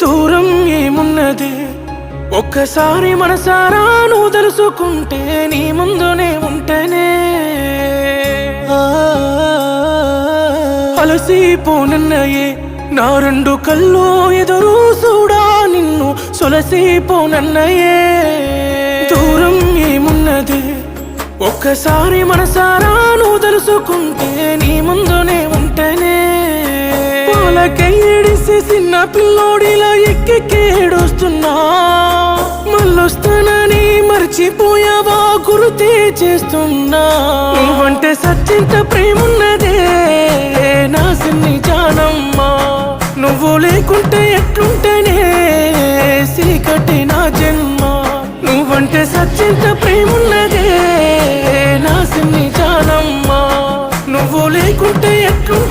దూరం ఏమున్నది? ఒక్కసారి మనసారా నువ్వు తెలుసుకుంటే నీ ముందునే ఉంటేనే. అలసిపోనన్నయే నా రెండు కళ్ళు ఎదురు చూడా నిన్ను సొలసిపోనన్నయే దూరం ఏమున్నది? ఒక్కసారి మనసారా నువ్వు తెలుసుకుంటే కళ్ళకై చిన్న పిల్లోడిలా ఎక్కేడొస్తున్నా మళ్ళొస్తానని మర్చిపోయావా గురితే చేస్తున్నా నువ్వంటే సత్యంత ప్రేమున్నదే నా సిన్ని జానమ్మా. నువ్వు లేకుంటే ఎట్లుంటేనే సీకటి నా జన్మ. నువ్వంటే సత్యంత ప్రేమున్నదే నా సిన్ని జానమ్మా. నువ్వు లేకుంటే ఎట్లుంటే